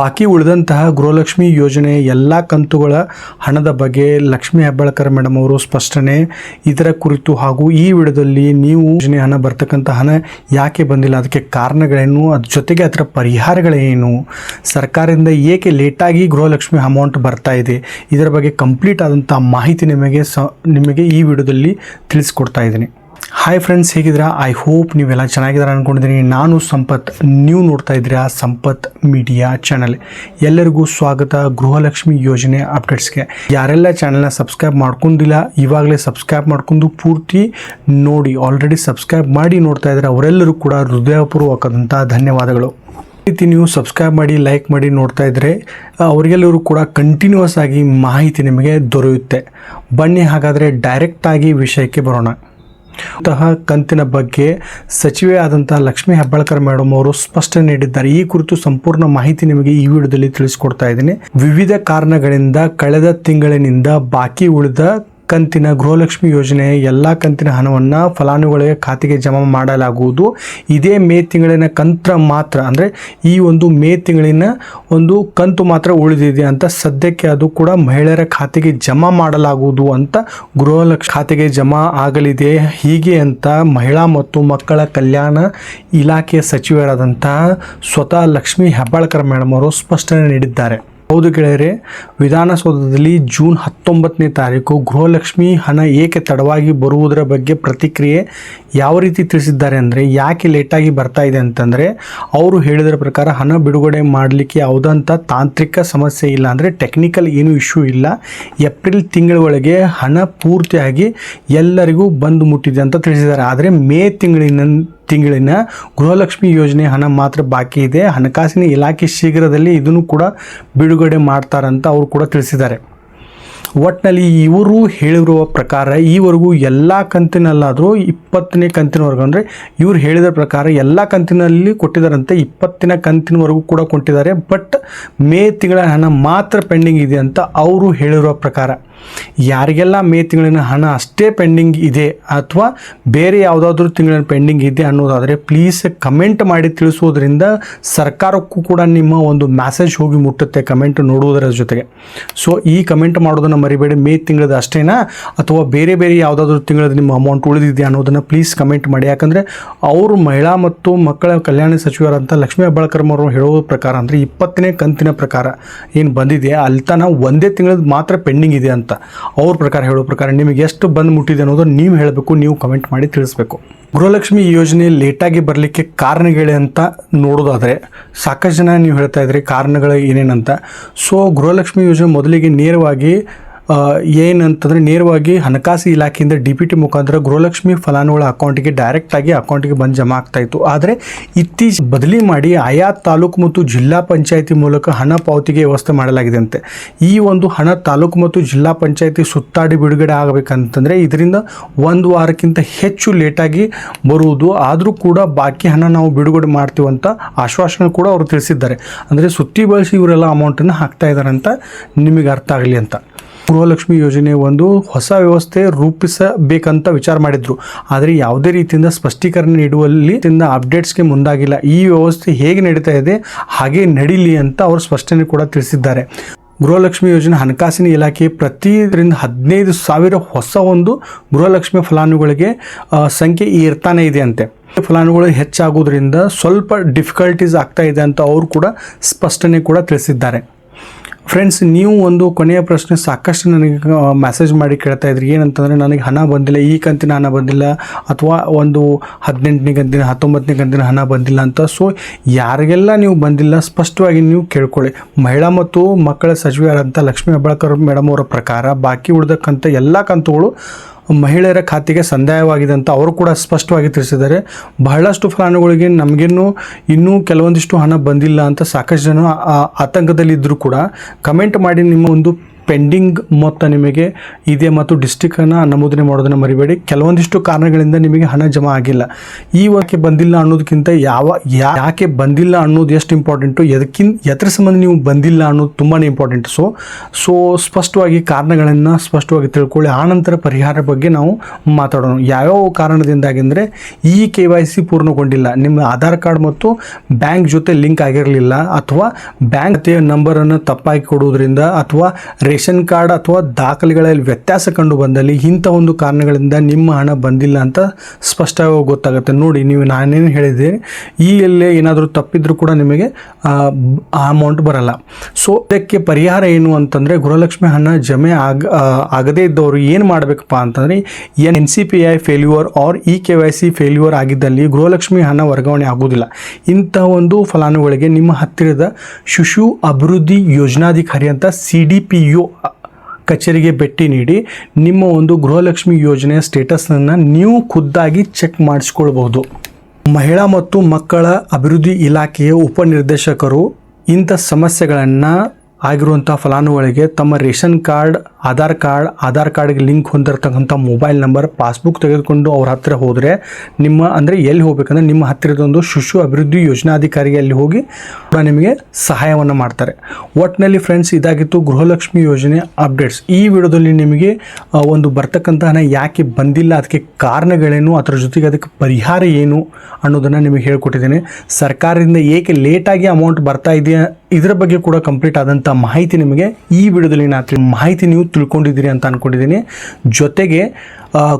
ಬಾಕಿ ಉಳಿದಂತಹ ಗೃಹಲಕ್ಷ್ಮಿ ಯೋಜನೆ ಎಲ್ಲ ಕಂತುಗಳ ಹಣದ ಬಗ್ಗೆ ಲಕ್ಷ್ಮೀ ಹೆಬ್ಬಾಳ್ಕರ್ ಮೇಡಮ್ ಅವರು ಸ್ಪಷ್ಟನೆ. ಇದರ ಕುರಿತು ಹಾಗೂ ಈ ವಿಡದಲ್ಲಿ ನೀವು ಯೋಜನೆ ಹಣ ಬರ್ತಕ್ಕಂಥ ಹಣ ಯಾಕೆ ಬಂದಿಲ್ಲ, ಅದಕ್ಕೆ ಕಾರಣಗಳೇನು ಅದ್ರ ಜೊತೆಗೆ ಅದರ ಪರಿಹಾರಗಳೇನು? ಸರ್ಕಾರದಿಂದ ಏಕೆ ಲೇಟಾಗಿ ಗೃಹಲಕ್ಷ್ಮಿ ಅಮೌಂಟ್ ಬರ್ತಾ ಇದೆ? ಇದರ ಬಗ್ಗೆ ಕಂಪ್ಲೀಟ್ ಆದಂಥ ಮಾಹಿತಿ ನಿಮಗೆ ಸ ನಿಮಗೆ ಈ ವಿಡಿಯೋದಲ್ಲಿ ತಿಳಿಸ್ಕೊಡ್ತಾ ಇದ್ದೀನಿ. ಹಾಯ್ ಫ್ರೆಂಡ್ಸ್ ಹೇಗಿದ್ದೀರಾ? ಐ ಹೋಪ್ ನೀವೆಲ್ಲ ಚೆನ್ನಾಗಿದ್ದೀರಾ ಅಂದ್ಕೊಂಡಿದ್ದೀನಿ ನಾನು ಸಂಪತ್. ನೀವು ನೋಡ್ತಾ ಇದ್ದೀರಾ ಸಂಪತ್ ಮೀಡಿಯಾ ಚಾನಲ್ ಎಲ್ಲರಿಗೂ ಸ್ವಾಗತ. ಗೃಹಲಕ್ಷ್ಮಿ ಯೋಜನೆ ಅಪ್ಡೇಟ್ಸ್ಗೆ ಯಾರೆಲ್ಲ ಚಾನಲ್ನ ಸಬ್ಸ್ಕ್ರೈಬ್ ಮಾಡ್ಕೊಂಡಿಲ್ಲ, ಇವಾಗಲೇ ಸಬ್ಸ್ಕ್ರೈಬ್ ಮಾಡ್ಕೊಂಡು ಪೂರ್ತಿ ನೋಡಿ. ಆಲ್ರೆಡಿ ಸಬ್ಸ್ಕ್ರೈಬ್ ಮಾಡಿ ನೋಡ್ತಾ ಇದ್ದಾರೆ ಅವರೆಲ್ಲರೂ ಕೂಡ ಹೃದಯಪೂರ್ವಕದಂಥ ಧನ್ಯವಾದಗಳು. ರೀತಿ ನೀವು ಸಬ್ಸ್ಕ್ರೈಬ್ ಮಾಡಿ ಲೈಕ್ ಮಾಡಿ ನೋಡ್ತಾ ಇದ್ದರೆ ಅವರಿಗೆಲ್ಲರೂ ಕೂಡ ಕಂಟಿನ್ಯೂಸ್ ಆಗಿ ಮಾಹಿತಿ ನಿಮಗೆ ದೊರೆಯುತ್ತೆ. ಬನ್ನಿ ಹಾಗಾದರೆ ಡೈರೆಕ್ಟಾಗಿ ವಿಷಯಕ್ಕೆ ಬರೋಣ. ಅಂತಹ ಕಂತಿನ ಬಗ್ಗೆ ಸಚಿವೆ ಆದಂತಹ ಲಕ್ಷ್ಮೀ ಹೆಬ್ಬಾಳ್ಕರ್ ಮೇಡಮ್ ಅವರು ಸ್ಪಷ್ಟನೆ ನೀಡಿದ್ದಾರೆ. ಈ ಕುರಿತು ಸಂಪೂರ್ಣ ಮಾಹಿತಿ ನಿಮಗೆ ಈ ವಿಡಿಯೋದಲ್ಲಿ ತಿಳಿಸಿಕೊಡ್ತಾ ಇದ್ದೀನಿ. ವಿವಿಧ ಕಾರಣಗಳಿಂದ ಕಳೆದ ತಿಂಗಳಿನಿಂದ ಬಾಕಿ ಉಳಿದ ಕಂತಿನ ಗೃಹಲಕ್ಷ್ಮಿ ಯೋಜನೆ, ಎಲ್ಲ ಕಂತಿನ ಹಣವನ್ನು ಫಲಾನುಭವಿಗಳಿಗೆ ಖಾತೆಗೆ ಜಮಾ ಮಾಡಲಾಗುವುದು. ಇದೇ ಮೇ ತಿಂಗಳಿನ ಕಂತ್ರ ಮಾತ್ರ, ಅಂದರೆ ಈ ಒಂದು ಮೇ ತಿಂಗಳಿನ ಒಂದು ಕಂತು ಮಾತ್ರ ಉಳಿದಿದೆ ಅಂತ ಸದ್ಯಕ್ಕೆ ಅದು ಕೂಡ ಮಹಿಳೆಯರ ಖಾತೆಗೆ ಜಮಾ ಮಾಡಲಾಗುವುದು ಅಂತ ಗೃಹಲಕ್ಷ್ಮಿ ಖಾತೆಗೆ ಜಮಾ ಆಗಲಿದೆ. ಹೀಗೆ ಅಂತ ಮಹಿಳಾ ಮತ್ತು ಮಕ್ಕಳ ಕಲ್ಯಾಣ ಇಲಾಖೆಯ ಸಚಿವರಾದಂತಹ ಸ್ವತಃ ಲಕ್ಷ್ಮೀ ಹೆಬ್ಬಾಳ್ಕರ್ ಮೇಡಮ್ ಅವರು ಸ್ಪಷ್ಟನೆ ನೀಡಿದ್ದಾರೆ. ಹೌದು ಗೆಳೆಯರೆ, ವಿಧಾನಸೌಧದಲ್ಲಿ ಜೂನ್ ಹತ್ತೊಂಬತ್ತನೇ ತಾರೀಕು ಗೃಹಲಕ್ಷ್ಮಿ ಹಣ ಏಕೆ ತಡವಾಗಿ ಬರುವುದರ ಬಗ್ಗೆ ಪ್ರತಿಕ್ರಿಯೆ ಯಾವ ರೀತಿ ತಿಳಿಸಿದ್ದಾರೆ ಅಂದರೆ, ಯಾಕೆ ಲೇಟಾಗಿ ಬರ್ತಾ ಇದೆ ಅಂತಂದರೆ, ಅವರು ಹೇಳಿದ್ರ ಪ್ರಕಾರ ಹಣ ಬಿಡುಗಡೆ ಮಾಡಲಿಕ್ಕೆ ಯಾವುದಂಥ ತಾಂತ್ರಿಕ ಸಮಸ್ಯೆ ಇಲ್ಲ ಅಂದರೆ ಟೆಕ್ನಿಕಲ್ ಏನೂ ಇಶ್ಯೂ ಇಲ್ಲ. ಏಪ್ರಿಲ್ ತಿಂಗಳ ಒಳಗೆ ಹಣ ಪೂರ್ತಿಯಾಗಿ ಎಲ್ಲರಿಗೂ ಬಂದು ಮುಟ್ಟಿದೆ ಅಂತ ತಿಳಿಸಿದ್ದಾರೆ. ಆದರೆ, ಮೇ ತಿಂಗಳಿನ ತಿಂಗಳಿನ ಗೃಹಲಕ್ಷ್ಮಿ ಯೋಜನೆ ಹಣ ಮಾತ್ರ ಬಾಕಿ ಇದೆ. ಹಣಕಾಸಿನ ಇಲಾಖೆ ಶೀಘ್ರದಲ್ಲಿ ಇದನ್ನು ಕೂಡ ಬಿಡುಗಡೆ ಮಾಡ್ತಾರಂತ ಅವರು ಕೂಡ ತಿಳಿಸಿದ್ದಾರೆ. ಒಟ್ಟಿನಲ್ಲಿ ಇವರು ಹೇಳಿರುವ ಪ್ರಕಾರ ಈವರೆಗೂ ಎಲ್ಲ ಕಂತಿನಲ್ಲಾದರೂ ಇಪ್ಪತ್ತನೇ ಕಂತಿನವರೆಗೂ ಅಂದರೆ ಇವರು ಹೇಳಿದ ಪ್ರಕಾರ ಎಲ್ಲ ಕಂತಿನಲ್ಲಿ ಕೊಟ್ಟಿದ್ದಾರಂತೆ. ಇಪ್ಪತ್ತಿನ ಕಂತಿನವರೆಗೂ ಕೂಡ ಕೊಟ್ಟಿದ್ದಾರೆ. ಬಟ್ ಮೇ ತಿಂಗಳ ಹಣ ಮಾತ್ರ ಪೆಂಡಿಂಗ್ ಇದೆ ಅಂತ ಅವರು ಹೇಳಿರುವ ಪ್ರಕಾರ. ಯಾರಿಗೆಲ್ಲ ಮೇ ತಿಂಗಳಿನ ಹಣ ಅಷ್ಟೇ ಪೆಂಡಿಂಗ್ ಇದೆ ಅಥವಾ ಬೇರೆ ಯಾವುದಾದ್ರೂ ತಿಂಗಳಿನ ಪೆಂಡಿಂಗ್ ಇದೆ ಅನ್ನೋದಾದರೆ ಪ್ಲೀಸ್ ಕಮೆಂಟ್ ಮಾಡಿ ತಿಳಿಸೋದ್ರಿಂದ ಸರ್ಕಾರಕ್ಕೂ ಕೂಡ ನಿಮ್ಮ ಒಂದು ಮ್ಯಾಸೇಜ್ ಹೋಗಿ ಮುಟ್ಟುತ್ತೆ ಕಮೆಂಟ್ ನೋಡುವುದರ ಜೊತೆಗೆ. ಸೊ ಈ ಕಮೆಂಟ್ ಮಾಡೋದನ್ನು ಮರಿಬೇಡಿ. ಮೇ ತಿಂಗಳದ ಅಷ್ಟೇನಾ? ಅಥವಾ ಬೇರೆ ಬೇರೆ ಯಾವುದಾದ್ರೂ ತಿಂಗಳದ ನಿಮ್ಮ ಅಮೌಂಟ್ ಉಳಿದಿದೆ ಅನ್ನೋದನ್ನು ಪ್ಲೀಸ್ ಕಮೆಂಟ್ ಮಾಡಿ. ಯಾಕಂದರೆ ಅವರು ಮಹಿಳಾ ಮತ್ತು ಮಕ್ಕಳ ಕಲ್ಯಾಣ ಸಚಿವರಂತ ಲಕ್ಷ್ಮೀ ಅವರು ಹೇಳೋ ಪ್ರಕಾರ ಅಂದರೆ ಇಪ್ಪತ್ತನೇ ಕಂತಿನ ಪ್ರಕಾರ ಏನು ಬಂದಿದೆ ಅಲ್ಲಿ ತನಕ ಒಂದೇ ತಿಂಗಳದ ಮಾತ್ರ ಪೆಂಡಿಂಗ್ ಇದೆ ಅಂತ. ಅವ್ರ ಪ್ರಕಾರ ಹೇಳೋ ಪ್ರಕಾರ ನಿಮಗೆ ಎಷ್ಟು ಬಂದು ಮುಟ್ಟಿದೆ ಅನ್ನೋದು ನೀವು ಹೇಳಬೇಕು, ನೀವು ಕಮೆಂಟ್ ಮಾಡಿ ತಿಳಿಸ್ಬೇಕು. ಗೃಹಲಕ್ಷ್ಮಿ ಯೋಜನೆ ಲೇಟಾಗಿ ಬರಲಿಕ್ಕೆ ಕಾರಣಗಳೇ ಅಂತ ನೋಡೋದಾದರೆ ಸಾಕಷ್ಟು ಜನ ನೀವು ಹೇಳ್ತಾ ಇದ್ರಿ ಕಾರಣಗಳು ಏನೇನಂತ ಸೊ ಗೃಹಲಕ್ಷ್ಮಿ ಯೋಜನೆ ಮೊದಲಿಗೆ ನೇರವಾಗಿ ಏನಂತಂದರೆ ನೇರವಾಗಿ ಹಣಕಾಸು ಇಲಾಖೆಯಿಂದ ಡಿ ಪಿ ಟಿ ಮುಖಾಂತರ ಗೃಹಲಕ್ಷ್ಮಿ ಫಲಾನುಗಳ ಅಕೌಂಟಿಗೆ ಡೈರೆಕ್ಟಾಗಿ ಅಕೌಂಟಿಗೆ ಬಂದು ಜಮಾ ಆಗ್ತಾಯಿತ್ತು ಆದರೆ ಇತ್ತೀಚೆ ಬದಲಿ ಮಾಡಿ ಆಯಾ ತಾಲೂಕು ಮತ್ತು ಜಿಲ್ಲಾ ಪಂಚಾಯಿತಿ ಮೂಲಕ ಹಣ ಪಾವತಿಗೆ ವ್ಯವಸ್ಥೆ ಮಾಡಲಾಗಿದೆ ಅಂತೆ ಈ ಒಂದು ಹಣ ತಾಲೂಕು ಮತ್ತು ಜಿಲ್ಲಾ ಪಂಚಾಯಿತಿ ಸುತ್ತಾಡಿ ಬಿಡುಗಡೆ ಆಗಬೇಕಂತಂದರೆ ಇದರಿಂದ ಒಂದು ವಾರಕ್ಕಿಂತ ಹೆಚ್ಚು ಲೇಟಾಗಿ ಬರುವುದು. ಆದರೂ ಕೂಡ ಬಾಕಿ ಹಣ ನಾವು ಬಿಡುಗಡೆ ಅಂತ ಆಶ್ವಾಸನೆ ಕೂಡ ಅವರು ತಿಳಿಸಿದ್ದಾರೆ. ಅಂದರೆ ಸುತ್ತಿ ಬಳಸಿ ಇವರೆಲ್ಲ ಅಮೌಂಟನ್ನು ಹಾಕ್ತಾ ಇದ್ದಾರೆ ಅಂತ ನಿಮಗೆ ಅರ್ಥ ಆಗಲಿ ಅಂತ. ಗೃಹಲಕ್ಷ್ಮಿ ಯೋಜನೆ ಒಂದು ಹೊಸ ವ್ಯವಸ್ಥೆ ರೂಪಿಸಬೇಕಂತ ವಿಚಾರ ಮಾಡಿದ್ರು. ಆದರೆ ಯಾವುದೇ ರೀತಿಯಿಂದ ಸ್ಪಷ್ಟೀಕರಣ ನೀಡುವಲ್ಲಿ ತಿಂದ ಅಪ್ಡೇಟ್ಸ್ಗೆ ಮುಂದಾಗಿಲ್ಲ. ಈ ವ್ಯವಸ್ಥೆ ಹೇಗೆ ನಡೀತಾ ಇದೆ, ಹಾಗೆ ನಡೀಲಿ ಅಂತ ಅವರು ಸ್ಪಷ್ಟನೆ ಕೂಡ ತಿಳಿಸಿದ್ದಾರೆ. ಗೃಹಲಕ್ಷ್ಮಿ ಯೋಜನೆ ಹಣಕಾಸಿನ ಇಲಾಖೆ ಪ್ರತಿರಿಂದ ಹದಿನೈದು ಸಾವಿರ ಹೊಸ ಒಂದು ಗೃಹಲಕ್ಷ್ಮಿ ಫಲಾನುಗಳಿಗೆ ಸಂಖ್ಯೆ ಇರ್ತಾನೆ ಇದೆ ಅಂತೆ. ಫಲಾನುಗಳು ಹೆಚ್ಚಾಗೋದ್ರಿಂದ ಸ್ವಲ್ಪ ಡಿಫಿಕಲ್ಟೀಸ್ ಆಗ್ತಾ ಇದೆ ಅಂತ ಅವರು ಕೂಡ ಸ್ಪಷ್ಟನೆ ಕೂಡ ತಿಳಿಸಿದ್ದಾರೆ. ಫ್ರೆಂಡ್ಸ್ ನೀವು ಒಂದು ಕೊನೆಯ ಪ್ರಶ್ನೆ ಸಾಕಷ್ಟು ನನಗೆ ಮೆಸೇಜ್ ಮಾಡಿ ಕೇಳ್ತಾ ಇದ್ರಿ. ಏನಂತಂದರೆ, ನನಗೆ ಹಣ ಬಂದಿಲ್ಲ. ಈ ಕಂತಿನ ಹಣ ಬಂದಿಲ್ಲ. ಅಥವಾ ಒಂದು ಹದಿನೆಂಟನೇ ಕಂತಿನ, ಹತ್ತೊಂಬತ್ತನೇ ಕಂತಿನ ಹಣ ಬಂದಿಲ್ಲ ಅಂತ. ಸೊ ಯಾರಿಗೆಲ್ಲ ನೀವು ಬಂದಿಲ್ಲ, ಸ್ಪಷ್ಟವಾಗಿ ನೀವು ಕೇಳ್ಕೊಳ್ಳಿ. ಮಹಿಳಾ ಮತ್ತು ಮಕ್ಕಳ ಸಚಿವರಾದಂಥ ಲಕ್ಷ್ಮೀ ಹೆಬ್ಬಾಳ್ಕರ್ ಮೇಡಮ್ ಅವರ ಪ್ರಕಾರ, ಬಾಕಿ ಉಳಿದಕ್ಕಂಥ ಎಲ್ಲ ಕಂತುಗಳು ಮಹಿಳೆಯರ ಖಾತೆಗೆ ಸಂದಾಯವಾಗಿದೆ ಅಂತ ಅವರು ಕೂಡ ಸ್ಪಷ್ಟವಾಗಿ ತಿಳಿಸಿದ್ದಾರೆ. ಬಹಳಷ್ಟು ಫಲಾನುಭವಿಗಳಿಗೆ ನಮಗೇನು ಇನ್ನೂ ಕೆಲವೊಂದಿಷ್ಟು ಹಣ ಬಂದಿಲ್ಲ ಅಂತ ಸಾಕಷ್ಟು ಜನ ಆತಂಕದಲ್ಲಿದ್ದರೂ ಕೂಡ ಕಮೆಂಟ್ ಮಾಡಿ ನಿಮ್ಮ ಒಂದು ಪೆಂಡಿಂಗ್ ಮೊತ್ತ ನಿಮಗೆ ಇದೆ ಮತ್ತು ಡಿಸ್ಟಿಕ್ಕನ್ನು ನಮೂದನೆ ಮಾಡೋದನ್ನು ಮರಿಬೇಡಿ. ಕೆಲವೊಂದಿಷ್ಟು ಕಾರಣಗಳಿಂದ ನಿಮಗೆ ಹಣ ಜಮಾ ಆಗಿಲ್ಲ. ಈ ವಾಕ್ಯ ಬಂದಿಲ್ಲ ಅನ್ನೋದಕ್ಕಿಂತ ಯಾವ ಯಾಕೆ ಬಂದಿಲ್ಲ ಅನ್ನೋದು ಎಷ್ಟು ಇಂಪಾರ್ಟೆಂಟು ಎದಕ್ಕಿಂತ ಎದ್ರ ಸಂಬಂಧ ನೀವು ಬಂದಿಲ್ಲ ಅನ್ನೋದು ತುಂಬಾ ಇಂಪಾರ್ಟೆಂಟ್ ಸೊ ಸೊ ಸ್ಪಷ್ಟವಾಗಿ ಕಾರಣಗಳನ್ನು ಸ್ಪಷ್ಟವಾಗಿ ತಿಳ್ಕೊಳ್ಳಿ. ಆನಂತರ ಪರಿಹಾರ ಬಗ್ಗೆ ನಾವು ಮಾತಾಡೋಣ. ಯಾವ್ಯಾವ ಕಾರಣದಿಂದಾಗಿ ಅಂದರೆ ಈ ಕೆ ವೈ ಸಿ ಪೂರ್ಣಗೊಂಡಿಲ್ಲ. ನಿಮ್ಮ ಆಧಾರ್ ಕಾರ್ಡ್ ಮತ್ತು ಬ್ಯಾಂಕ್ ಜೊತೆ ಲಿಂಕ್ ಆಗಿರಲಿಲ್ಲ ಅಥವಾ ಬ್ಯಾಂಕ್ ನಂಬರನ್ನು ತಪ್ಪಾಗಿ ಕೊಡುವುದರಿಂದ ಅಥವಾ ರೇಷನ್ ಕಾರ್ಡ್ ಅಥವಾ ದಾಖಲೆಗಳಲ್ಲಿ ವ್ಯತ್ಯಾಸ ಕಂಡು ಬಂದಲ್ಲಿ ಇಂಥ ಒಂದು ಕಾರಣಗಳಿಂದ ನಿಮ್ಮ ಹಣ ಬಂದಿಲ್ಲ ಅಂತ ಸ್ಪಷ್ಟವಾಗಿ ಗೊತ್ತಾಗುತ್ತೆ. ನೋಡಿ, ನೀವು ನಾನೇನು ಹೇಳಿದೆ, ಈ ಎಲ್ಲೇ ಏನಾದರೂ ತಪ್ಪಿದ್ರೂ ಕೂಡ ನಿಮಗೆ, ಆ ಅಮೌಂಟ್ ಬರಲ್ಲ. ಸೊ ಇದಕ್ಕೆ ಪರಿಹಾರ ಏನು ಅಂತಂದರೆ, ಗೃಹಲಕ್ಷ್ಮಿ ಹಣ ಜಮೆ ಆಗ ಆಗದೇ ಇದ್ದವರು ಏನು ಮಾಡಬೇಕಪ್ಪ ಅಂತಂದರೆ N C P I failure R E K Y C failure ಆಗಿದ್ದಲ್ಲಿ ಗೃಹಲಕ್ಷ್ಮಿ ಹಣ ವರ್ಗಾವಣೆ ಆಗುವುದಿಲ್ಲ. ಇಂಥ ಒಂದು ಫಲಾನುಭವಿಗಳಿಗೆ ನಿಮ್ಮ ಹತ್ತಿರದ ಶಿಶು ಅಭಿವೃದ್ಧಿ ಯೋಜನಾಧಿಕಾರಿ ಅಂತ ಸಿ ಡಿ ಪಿ ಯು ಕಚೇರಿಗೆ ಭೇಟಿ ನೀಡಿ ನಿಮ್ಮ ಒಂದು ಗೃಹಲಕ್ಷ್ಮಿ ಯೋಜನೆಯ ಸ್ಟೇಟಸನ್ನು ನೀವು ಖುದ್ದಾಗಿ ಚೆಕ್ ಮಾಡಿಸ್ಕೊಳ್ಬಹುದು. ಮಹಿಳಾ ಮತ್ತು ಮಕ್ಕಳ ಅಭಿವೃದ್ಧಿ ಇಲಾಖೆಯ ಉಪನಿರ್ದೇಶಕರು ಇಂಥ ಸಮಸ್ಯೆಗಳನ್ನು ಆಗಿರುವಂಥ ಫಲಾನುಭವಿಗಳಿಗೆ ತಮ್ಮ ration card, Aadhaar card, Aadhaar ಕಾರ್ಡ್ಗೆ ಲಿಂಕ್ ಹೊಂದಿರತಕ್ಕಂಥ ಮೊಬೈಲ್ ನಂಬರ್, ಪಾಸ್ಬುಕ್ ತೆಗೆದುಕೊಂಡು ಅವ್ರ ಹತ್ತಿರ ಹೋದರೆ ನಿಮ್ಮ, ಅಂದರೆ ಎಲ್ಲಿ ಹೋಗ್ಬೇಕಂದ್ರೆ ನಿಮ್ಮ ಹತ್ತಿರದ ಒಂದು ಶಿಶು ಅಭಿವೃದ್ಧಿ ಯೋಜನಾಧಿಕಾರಿಯಲ್ಲಿ ಹೋಗಿ ಕೂಡ ನಿಮಗೆ ಸಹಾಯವನ್ನು ಮಾಡ್ತಾರೆ. ಒಟ್ಟಿನಲ್ಲಿ ಫ್ರೆಂಡ್ಸ್ ಇದಾಗಿತ್ತು ಗೃಹಲಕ್ಷ್ಮಿ ಯೋಜನೆ ಅಪ್ಡೇಟ್ಸ್ ಈ ವಿಡಿಯೋದಲ್ಲಿ ನಿಮಗೆ ಒಂದು ಬರ್ತಕ್ಕಂಥ ಹಣ ಯಾಕೆ ಬಂದಿಲ್ಲ, ಅದಕ್ಕೆ ಕಾರಣಗಳೇನು, ಅದರ ಜೊತೆಗೆ ಅದಕ್ಕೆ ಪರಿಹಾರ ಏನು ಅನ್ನೋದನ್ನು ನಿಮಗೆ ಹೇಳ್ಕೊಟ್ಟಿದ್ದೇನೆ. ಸರ್ಕಾರದಿಂದ ಏಕೆ ಲೇಟಾಗಿ ಅಮೌಂಟ್ ಬರ್ತಾ ಇದೆಯಾ ಇದರ ಬಗ್ಗೆ ಕೂಡ ಕಂಪ್ಲೀಟ್ ಆದಂಥ ಮಾಹಿತಿ ನಿಮಗೆ ಈ ವಿಡಿಯೋದಲ್ಲಿ ನಾನು ಮಾಹಿತಿ ನೀವು ತಿಳ್ಕೊಂಡಿದ್ದೀರಿ ಅಂತ ಅಂದ್ಕೊಂಡಿದ್ದೀನಿ ಜೊತೆಗೆ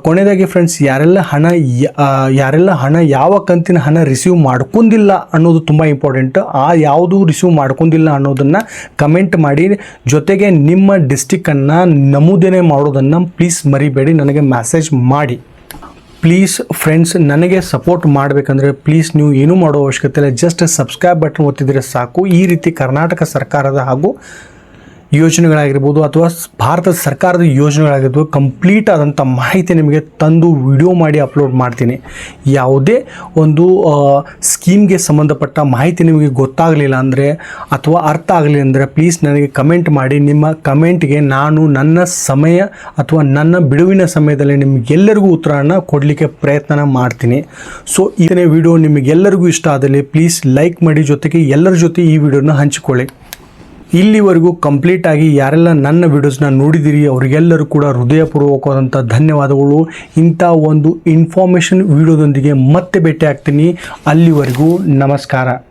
ಕೊನೆಯದಾಗಿ ಫ್ರೆಂಡ್ಸ್ ಯಾರೆಲ್ಲ ಹಣ ಯಾರೆಲ್ಲ ಹಣ ಯಾವ ಕಂತಿನ ಹಣ ರಿಸೀವ್ ಮಾಡ್ಕೊಂಡಿಲ್ಲ ಅನ್ನೋದು ತುಂಬ ಇಂಪಾರ್ಟೆಂಟ್ ಆ ಯಾವುದು ರಿಸೀವ್ ಮಾಡ್ಕೊಂಡಿಲ್ಲ ಅನ್ನೋದನ್ನು ಕಮೆಂಟ್ ಮಾಡಿ. ಜೊತೆಗೆ ನಿಮ್ಮ ಡಿಸ್ಟಿಕ್ಕನ್ನು ನಮೂದನೆ ಮಾಡೋದನ್ನು ಪ್ಲೀಸ್ ಮರಿಬೇಡಿ, ನನಗೆ ಮೆಸೇಜ್ ಮಾಡಿ. ಪ್ಲೀಸ್ ಫ್ರೆಂಡ್ಸ್ ನನಗೆ ಸಪೋರ್ಟ್ ಮಾಡಬೇಕಂದ್ರೆ ಪ್ಲೀಸ್ ನೀವು ಏನೂ ಮಾಡೋ ಅವಶ್ಯಕತೆ ಇಲ್ಲ. ಜಸ್ಟ್ ಸಬ್ಸ್ಕ್ರೈಬ್ ಬಟನ್ ಒತ್ತಿದರೆ ಸಾಕು. ಈ ರೀತಿ ಕರ್ನಾಟಕ ಸರ್ಕಾರದ ಹಾಗೂ ಯೋಜನೆಗಳಾಗಿರ್ಬೋದು ಅಥವಾ ಭಾರತ ಸರ್ಕಾರದ ಯೋಜನೆಗಳಾಗಿರ್ಬೋದು ಕಂಪ್ಲೀಟ್ ಆದಂಥ ಮಾಹಿತಿ ನಿಮಗೆ ತಂದು ವಿಡಿಯೋ ಮಾಡಿ ಅಪ್ಲೋಡ್ ಮಾಡ್ತೀನಿ. ಯಾವುದೇ ಒಂದು ಸ್ಕೀಮ್ಗೆ ಸಂಬಂಧಪಟ್ಟ ಮಾಹಿತಿ ನಿಮಗೆ ಗೊತ್ತಾಗಲಿಲ್ಲ ಅಂದರೆ ಅಥವಾ ಅರ್ಥ ಆಗಲಿಲ್ಲ ಅಂದರೆ ಪ್ಲೀಸ್ ನನಗೆ ಕಮೆಂಟ್ ಮಾಡಿ. ನಿಮ್ಮ ಕಮೆಂಟ್ಗೆ ನಾನು ನನ್ನ ಸಮಯ ಅಥವಾ ನನ್ನ ಬಿಡುವಿನ ಸಮಯದಲ್ಲಿ ನಿಮಗೆಲ್ಲರಿಗೂ ಉತ್ತರವನ್ನು ಕೊಡಲಿಕ್ಕೆ ಪ್ರಯತ್ನ ಮಾಡ್ತೀನಿ. ಸೊ ಇದನ್ನೇ ವಿಡಿಯೋ ನಿಮಗೆಲ್ಲರಿಗೂ ಇಷ್ಟ ಆದಲ್ಲಿ ಪ್ಲೀಸ್ ಲೈಕ್ ಮಾಡಿ. ಜೊತೆಗೆ ಎಲ್ಲರ ಜೊತೆ ಈ ವಿಡಿಯೋನ ಹಂಚಿಕೊಳ್ಳಿ. ಇಲ್ಲಿವರೆಗೂ ಕಂಪ್ಲೀಟ್ ಆಗಿ ಯಾರೆಲ್ಲ ನನ್ನ ವಿಡಿಯೋಸ್ನ ನೋಡಿದಿರಿ, ಅವರಿಗೆಲ್ಲರೂ ಕೂಡ ಹೃದಯಪೂರ್ವಕವಾದಂಥ ಧನ್ಯವಾದಗಳು. ಇಂಥ ಒಂದು ಇನ್ಫಾರ್ಮೇಷನ್ ವಿಡಿಯೋದೊಂದಿಗೆ ಮತ್ತೆ ಭೇಟಿ ಆಗ್ತೀನಿ ಅಲ್ಲಿವರೆಗೂ ನಮಸ್ಕಾರ.